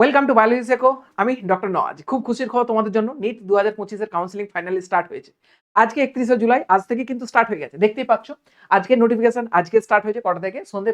Welcome to biology সেকো আমি doctor Nawaz. খুব খুশির খবর তোমাদের জন্য। নিট দু হাজার পঁচিশের কাউন্সিলিং ফাইনালি স্টার্ট হয়েছে। আজকে একত্রিশে জুলাই, আজ থেকে কিন্তু স্টার্ট হয়ে গেছে। দেখতেই পাচ্ছ, আজকে নোটিফিকেশন আজকে স্টার্ট হয়েছে কটা থেকে? সন্ধ্যে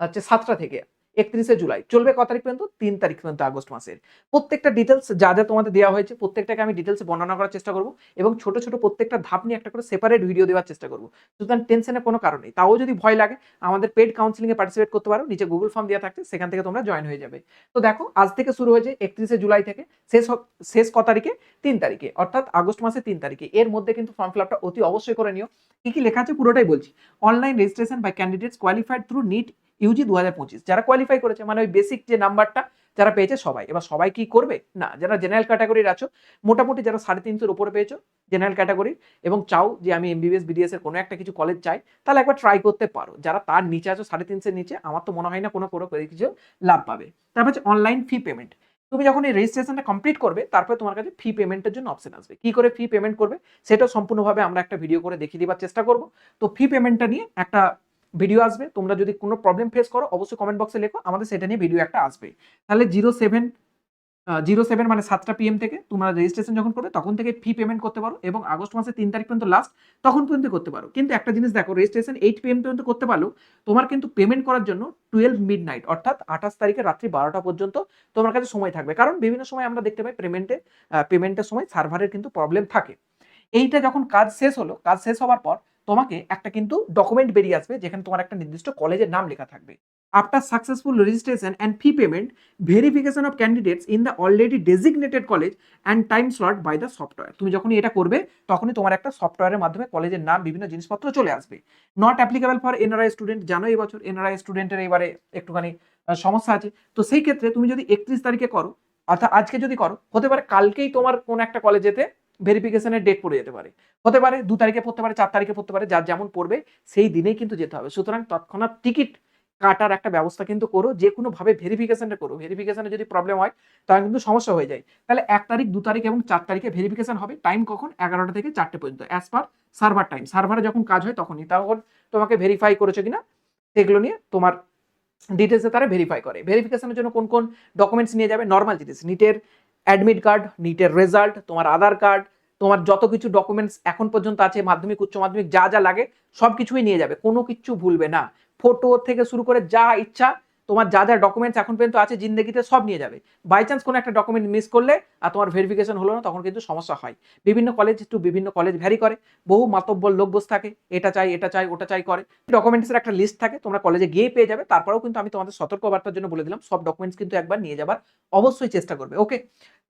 হচ্ছে সাতটা থেকে। একত্রিশে জুলাই। চলবে ক তারিখ পর্যন্ত? তিন তারিখ পর্যন্ত, আগস্ট মাসের। প্রত্যেকটা ডিটেলস যা যা তোমাদের দেওয়া হয়েছে, প্রত্যেকটাকে আমি ডিটেলসে বর্ণনা করার চেষ্টা করব এবং ছোট ছোট প্রত্যেকটা ধাপ নিয়ে একটা করে সেপারেট ভিডিও দেওয়ার চেষ্টা করব। সুতরাং টেনশনের কোনো কারণ নেই। তাও যদি ভয় লাগে, আমাদের পেড কাউন্সিলিংয়ে পার্টিসিপেট করতে পারো। নিচে গুগল ফর্ম দেওয়া থাকছে, সেখান থেকে তোমরা জয়েন হয়ে যাবে। তো দেখো, আজ থেকে শুরু হয়েছে একত্রিশে জুলাই থেকে। শেষ শেষ ক তারিখে? তিন তারিখে। অর্থাৎ আগস্ট মাসের তিন তারিখে। এর মধ্যে কিন্তু ফর্ম ফিল আপটা অতি অবশ্যই করে নিও। কি কি লেখা আছে পুরোটাই বলছি। Online registration by candidates qualified through NEET UG দু হাজার পঁচিশ। যারা কোয়ালিফাই করেছে মানে ওই বেসিক যে নাম্বারটা যারা পেয়েছে সবাই। এবার সবাই কি করবে? না, যারা জেনারেল ক্যাটাগরির আছো, মোটামুটি যারা সাড়ে তিনশোর উপরে পেয়েছ জেনারেল ক্যাটাগরি এবং চাও যে আমি এমবিবিএস বিডিএস এর কোনো একটা কিছু কলেজ চাই, তাহলে একবার ট্রাই করতে পারো। যারা তার নিচে আছো, সাড়ে তিনশোর নিচে, আমার তো মনে হয় না কোনো কোনো কিছু লাভ পাবে। তারপর হচ্ছে অনলাইন ফি পেমেন্ট তুমি যখন এই রেজিস্ট্রেশনটা কমপ্লিট করবে, তারপরে তোমার কাছে ফি পেমেন্টের জন্য অপশন আসবে। কি করে ফি পেমেন্ট করবে? সেটা সম্পূর্ণভাবে আমরা একটা ভিডিও করে দেখিয়ে দেওয়ার চেষ্টা করব। তো ফি পেমেন্টটা নিয়ে একটা ভিডিও আসবে। তোমরা যদি কোনো প্রবলেম ফেস করো, অবশ্যই কমেন্ট বক্সে লেখো। আমাদের সেটা নিয়ে ভিডিও একটা আসবে। তাহলে জিরো সেভেন জিরো সেভেন মানে সাতটা পিএম থেকে তোমরা রেজিস্ট্রেশন যখন করবে, তখন থেকে ফি পেমেন্ট করতে পারো এবং আগস্ট মাসে তিন তারিখ পর্যন্ত লাস্ট তখন পর্যন্ত করতে পারো। কিন্তু একটা জিনিস দেখো রেজিস্ট্রেশন এইট পিএম পর্যন্ত করতে পারো তোমার কিন্তু পেমেন্ট করার জন্য টুয়েলভ মিড নাইট অর্থাৎ আঠাশ তারিখে রাত্রি বারোটা পর্যন্ত তোমার কাছে সময় থাকবে। কারণ বিভিন্ন সময় আমরা দেখতে পাই পেমেন্টে পেমেন্টের সময় সার্ভারের কিন্তু প্রবলেম থাকে। এইটা যখন কাজ শেষ হলো, কাজ শেষ হওয়ার পর তোমাকে একটা কিন্তু ডকুমেন্ট বেরিয়ে আসবে যেখানে তোমার একটা নির্দিষ্ট কলেজের নাম লেখা থাকবে। After successful registration and fee payment verification of candidates in the already designated college and time slot by the software তুমি যখনই এটা করবে, তখনই তোমার একটা সফটওয়্যারের মাধ্যমে কলেজের নাম বিভিন্ন জিনিসপত্র চলে আসবে। Not applicable for NRI student জানো এই বছর এনআরআই স্টুডেন্টের এবারে একটুখানি সমস্যা আছে। তো সেই ক্ষেত্রে তুমি যদি একত্রিশ তারিখে করো, অর্থাৎ আজকে যদি করো, হতে পারে কালকেই তোমার কোন একটা কলেজেতে ভেরিফিকেশনের ডেট পড়ে যেতে পারে। হতে পারে দু তারিখে পড়তে পারে, চার তারিখে পড়তে পারে, যার যেমন পড়বে সেই দিনেই কিন্তু যেতে হবে। সুতরাং তৎক্ষণাৎ টিকিট কাটার একটা ব্যবস্থা কিন্তু করো, যে কোনো ভাবে ভেরিফিকেশনটা করো। ভেরিফিকেশনে যদি প্রবলেম হয়, তাহলে কিন্তু সমস্যা হয়ে যায়। তাহলে এক তারিখ, দু তারিখ এবং চার তারিখে ভেরিফিকেশন হবে। টাইম কখন? এগারোটা থেকে চারটে পর্যন্ত অ্যাজ পার সার্ভার টাইম সার্ভারে যখন কাজ হয় তখনই। তখন তোমাকে ভেরিফাই করেছ কিনা, সেগুলো নিয়ে তোমার ডিটেলসে তারা ভেরিফাই করে। ভেরিফিকেশনের জন্য কোন কোন ডকুমেন্টস নিয়ে যাবে? নর্মাল জিনিস নিটের অ্যাডমিট কার্ড নিটের রেজাল্ট তোমার আধার কার্ড তোমার যত কিছু ডকুমেন্টস এখন পর্যন্ত আছে, মাধ্যমিক, উচ্চ মাধ্যমিক, যা যা লাগে সব কিছুই নিয়ে যাবে, কোনো কিছু ভুলবে না। ফটো থেকে শুরু করে যা ইচ্ছা তোমার যা যা ডকুমেন্টস এখন পর্যন্ত আছে জিন্দগিতে সব নিয়ে যাবে। বাই চান্স কোনো একটা ডকুমেন্ট মিস করলে আর তোমার ভেরিফিকেশন হলো না, তখন কিন্তু সমস্যা হয়। বিভিন্ন কলেজ একটু বিভিন্ন কলেজ ভ্যারি করে। বহু মাতব্বর লোক বসে থাকে, এটা চাই এটা চাই, ওটা চাই করে। ডকুমেন্টসের একটা লিস্ট থাকে, তোমরা কলেজে গিয়ে পেয়ে যাবে। তারপরেও কিন্তু আমি তোমাদের সতর্কবার্তার জন্য বলে দিলাম, সব ডকুমেন্টস কিন্তু একবার নিয়ে যাবার অবশ্যই চেষ্টা করবে ওকে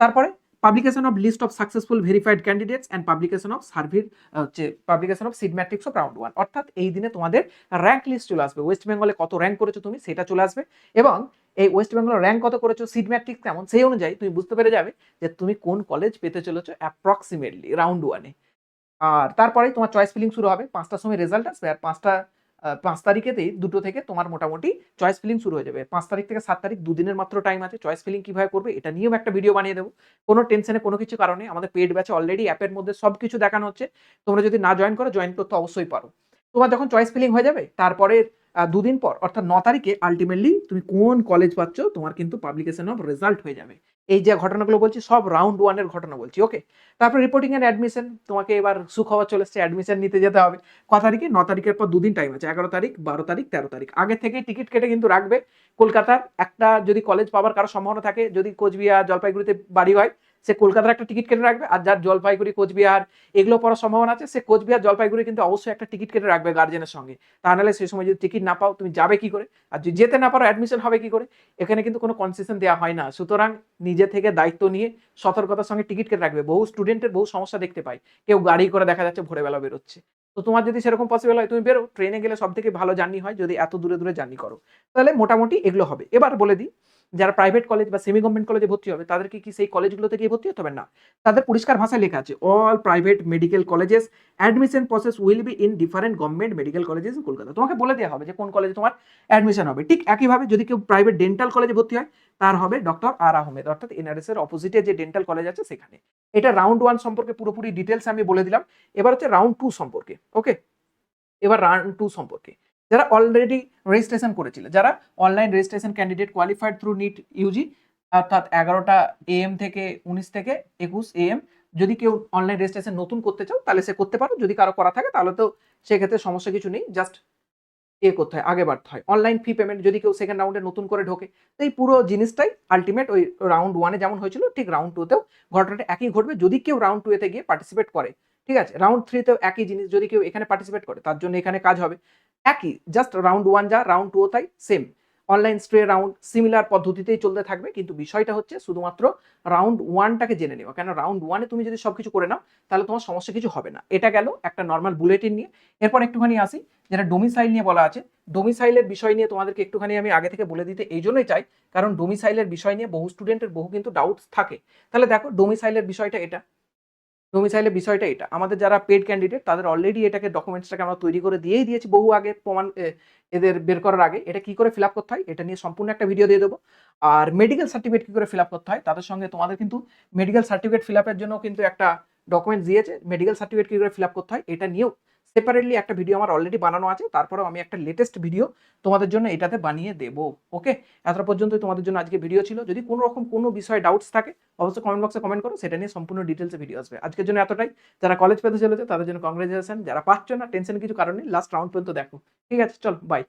তারপরে publication of list of successful verified candidates and publication of সার্ভির হচ্ছে publication of seat matrix of round one অর্থাৎ এই দিনে তোমাদের র্যাঙ্ক লিস্ট চলে আসবে। ওয়েস্ট বেঙ্গলে কত র্যাঙ্ক করেছ তুমি সেটা চলে আসবে এবং এই ওয়েস্ট বেঙ্গলের র্যাঙ্ক কত করেছ সিট ম্যাট্রিক্স কেমন সেই অনুযায়ী তুমি বুঝতে পেরে যাবে যে তুমি কোন কলেজ পেতে চলেছো অ্যাপ্রক্সিমেটলি রাউন্ড ওয়ানে আর তারপরে তোমার চয়েস ফিলিং শুরু হবে। পাঁচটার সময় রেজাল্ট আসবে আর পাঁচটা পাঁচ তারিখেতেই দুটো থেকে তোমার মোটামুটি চয়েস ফিলিং শুরু হয়ে যাবে। পাঁচ তারিখ থেকে সাত তারিখ দুদিনের মাত্র টাইম আছে চয়েস ফিলিং কীভাবে করবে এটা নিয়েও একটা ভিডিও বানিয়ে দেবো। কোনো টেনশনে কোনো কিছু কারণে আমাদের পেড ব্যাচে অলরেডি অ্যাপের মধ্যে সব কিছু দেখানো হচ্ছে। তোমরা যদি না জয়েন করো জয়েন করতে অবশ্যই পারো। তোমার যখন চয়েস ফিলিং হয়ে যাবে তারপরে দুদিন পর, অর্থাৎ ন তারিখে আলটিমেটলি তুমি কোন কলেজ পাচ্ছ, তোমার কিন্তু পাবলিকেশন অফ রেজাল্ট হয়ে যাবে। এই যে ঘটনাগুলো বলছি, সব রাউন্ড ওয়ানের ঘটনা বলছি ওকে তারপর রিপোর্টিং এন্ড অ্যাডমিশন তোমাকে এবার সুখবর চলে এসছে অ্যাডমিশন নিতে যেতে হবে। ক তারিখে? ন তারিখের পর দুদিন টাইম আছে, এগারো তারিখ, বারো তারিখ, তেরো তারিখ। আগে থেকে টিকিট কেটে কিন্তু রাখবে। কলকাতার একটা যদি কলেজ পাওয়ার কারও সম্ভাবনা থাকে, যদি কোচবিহার, জলপাইগুড়িতে বাড়ি হয় সে কলকাতার একটা টিকিট কেটে রাখবে আর যার জলপাইগুড়ি, কোচবিহার এগুলো পড়ার সম্ভাবনা আছে, সে কোচবিহার, জলপাইগুড়ি কিন্তু অবশ্যই একটা টিকিট কেটে রাখবে গার্জেনের সঙ্গে। তা নাহলে সেই সময় যদি টিকিট না পাও, তুমি যাবে কি করে? আর যদি যেতে না পারো অ্যাডমিশন হবে কি করে? এখানে কিন্তু কোনো কনসেশন দেওয়া হয় না। সুতরাং নিজে থেকে দায়িত্ব নিয়ে সতর্কতার সঙ্গে টিকিট কেটে রাখবে। বহু স্টুডেন্টের বহু সমস্যা দেখতে পাই কেউ গাড়ি করে দেখা যাচ্ছে ভোরবেলা বেরোচ্ছে। তো তোমার যদি সেরকম পসিবল হয়, তুমি বেরো। ট্রেনে গেলে সব থেকে ভালো জার্নি হয় যদি এত দূরে দূরে জার্নি করো। তাহলে মোটামুটি এগুলো হবে। এবার বলে দিই যারা প্রাইভেট কলেজ বা সেমি গভর্নমেন্ট কলেজে ভর্তি হবে, তাদেরকে কি সেই কলেজগুলোতে গিয়ে ভর্তি হতে হবে? না। তাদের পরিষ্কার ভাষায় লেখা আছে all private medical colleges admission process will be in different government medical colleges in Kolkata তোমাকে বলে দেওয়া হবে যে কোন কলেজে তোমার অ্যাডমিশন হবে। ঠিক একইভাবে যদি কেউ প্রাইভেট ডেন্টাল কলেজে ভর্তি হয়, তার হবে ডক্টর আর আহমেদ অর্থাৎ এনআরএস এর অপোজিটে যে ডেন্টাল কলেজ আছে সেখানে। এটা রাউন্ড ওয়ান সম্পর্কে পুরোপুরি ডিটেলস আমি বলে দিলাম। এবার হচ্ছে রাউন্ড টু সম্পর্কে ওকে এবার রাউন্ড টু সম্পর্কে। যারা অলরেডি রেজিস্ট্রেশন করেছিল, যারা online registration candidate qualified through NEET UG অর্থাৎ এগারোটা এএম থেকে উনিশ থেকে একুশ এএম যদি কেউ অনলাইন রেজিস্ট্রেশন নতুন করতে চাও, তাহলে সে করতে পারো। যদি কারও করা থাকে, তাহলে তো সেক্ষেত্রে সমস্যা কিছু নেই জাস্ট এ করতে হয়, আগে বাড়তে হয়। অনলাইন ফি পেমেন্ট যদি কেউ সেকেন্ড রাউন্ডে নতুন করে ঢোকে, তো এই পুরো জিনিসটাই আলটিমেট ওই রাউন্ড ওয়ানে যেমন হয়েছিল, ঠিক রাউন্ড টুতেও ঘটনাটা একই ঘটবে। যদি কেউ রাউন্ড টুতে গিয়ে পার্টিসিপেট করে, ঠিক আছে? রাউন্ড থ্রিতেও একই জিনিস, যদি কেউ এখানে পার্টিসিপেট করে, তার জন্য এখানে কাজ হবে। একই জাস্ট রাউন্ড ওয়ান যা রাউন্ড টুও তাই সেম অনলাইন স্প্রে রাউন্ড সিমিলার পদ্ধতিতেই চলতে থাকবে, কিন্তু বিষয়টা হচ্ছে শুধুমাত্র রাউন্ড ওয়ানটাকে জেনে নেওয়া। কেন রাউন্ড ওয়ানে তুমি যদি সবকিছু করে নাও, তাহলে তোমার সমস্যা কিছু হবে না। এটা গেল একটা নর্মাল বুলেটিন নিয়ে। এরপর একটুখানি আসি, যেটা ডোমিসাইল নিয়ে বলা আছে। ডোমিসাইলের বিষয় নিয়ে তোমাদেরকে একটুখানি আমি আগে থেকে বলে দিতে এই জন্যই চাই, কারণ ডোমিসাইলের বিষয় নিয়ে বহু স্টুডেন্টের বহু কিন্তু ডাউটস থাকে। তাহলে দেখো ডোমিসাইলের বিষয়টা এটা। ডোমিসাইলের বিষয়টা এটা, আমাদের যারা পেড ক্যান্ডিডেট তাদের অলরেডি এটাকে ডকুমেন্টসটাকে আমরা তৈরি করে দিয়েই দিয়েছি বহু আগে প্রমাণ এদের বের করার আগে। এটা কি করে ফিল আপ করতে হয়? এটা নিয়ে সম্পূর্ণ একটা ভিডিও দিয়ে দেবো। আর মেডিকেল সার্টিফিকেট কি করে ফিল আপ করতে হয়? তাদের সঙ্গে তোমাদের কিন্তু মেডিকেল সার্টিফিকেট ফিল আপের জন্য কিন্তু একটা ডকুমেন্টস দিয়েছে। মেডিকেল সার্টিফিকেট কী করে ফিল আপ করতে হয়? এটা নিয়েও সেপারেটলি একটা ভিডিও আমার অলরেডি বানানো আছে, তারপরেও আমি একটা লেটেস্ট ভিডিও তোমাদের জন্য এটাতে বানিয়ে দেবো ওকে এতটা পর্যন্ত তোমাদের জন্য আজকে ভিডিও ছিল। যদি কোনো রকম কোনো বিষয়ে ডাউটস থাকে, অবশ্যই কমেন্ট বক্সে কমেন্ট করো, সেটা নিয়ে সম্পূর্ণ ডিটেলসে ভিডিও আসবে। আজকের জন্য এতটাই। যারা কলেজ পেতে চলেছে, তাদের জন্য কংগ্রেচুলেশন যারা পাচ্ছ না টেনশন কিছু কারণে লাস্ট রাউন্ড পর্যন্ত দেখো। ঠিক আছে, চল বাই